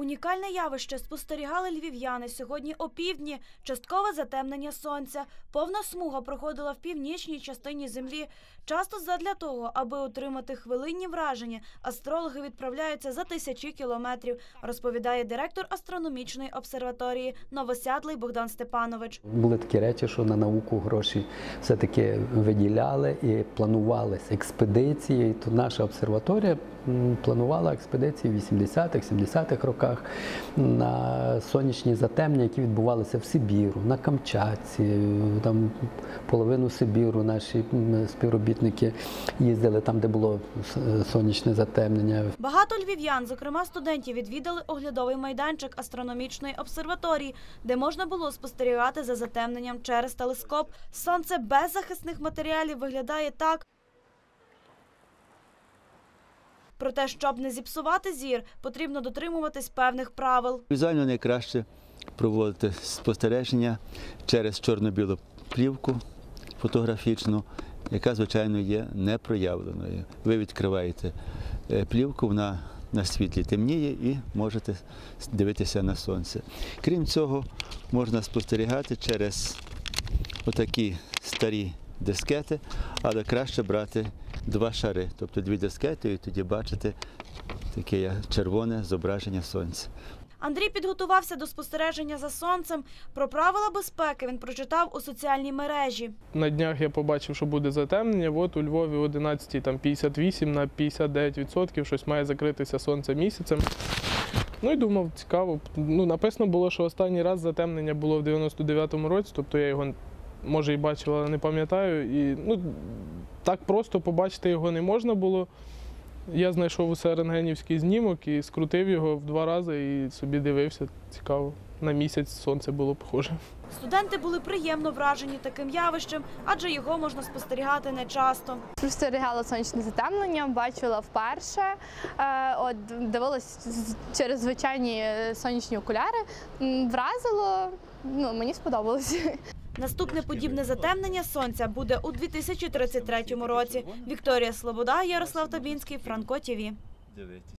Унікальне явище спостерігали львів'яни сьогодні опівдні. Часткове затемнення сонця. Повна смуга проходила в північній частині землі. Часто задля того, аби отримати хвилинні враження, астрологи відправляються за тисячі кілометрів, розповідає директор астрономічної обсерваторії Новосядлий Богдан Степанович. Були такі речі, що на науку гроші все-таки виділяли і планувалися експедиції. Тут наша обсерваторія планувала експедиції в 80-х, 70-х роках на сонячні затемнення, які відбувалися в Сибіру, на Камчатці, там половину Сибіру наші співробітники їздили там, де було сонячне затемнення. Багато львів'ян, зокрема студентів, відвідали оглядовий майданчик астрономічної обсерваторії, де можна було спостерігати за затемненням через телескоп. Сонце без захисних матеріалів виглядає так. Проте, щоб не зіпсувати зір, потрібно дотримуватись певних правил. Візуально найкраще проводити спостереження через чорно-білу плівку фотографічну, яка, звичайно, є непроявленою. Ви відкриваєте е, плівку, вона на світлі темніє і можете дивитися на сонце. Крім цього, можна спостерігати через отакі старі дискети, але краще брати два шари, тобто дві дискети, і тоді бачите таке червоне зображення сонця. Андрій підготувався до спостереження за сонцем. Про правила безпеки він прочитав у соціальній мережі. На днях я побачив, що буде затемнення. От у Львові 11 там 58 на 59% щось має закритися сонце місяцем. Ну і думав, цікаво. Ну, написано було, що останній раз затемнення було в 99-му році, тобто я його може і бачив, але не пам'ятаю. І ну, так просто побачити його не можна було. Я знайшов усе рентгенівський знімок і скрутив його в два рази і собі дивився. Цікаво. На місяць сонце було похоже. Студенти були приємно вражені таким явищем, адже його можна спостерігати нечасто. Спостерігала сонячне затемнення, бачила вперше. Е, От дивилась через звичайні е, сонячні окуляри. Вразило, ну мені сподобалось. Наступне подібне затемнення сонця буде у 2033 році. Вікторія Слобода, Ярослав Табінський, Франко ТІВІ.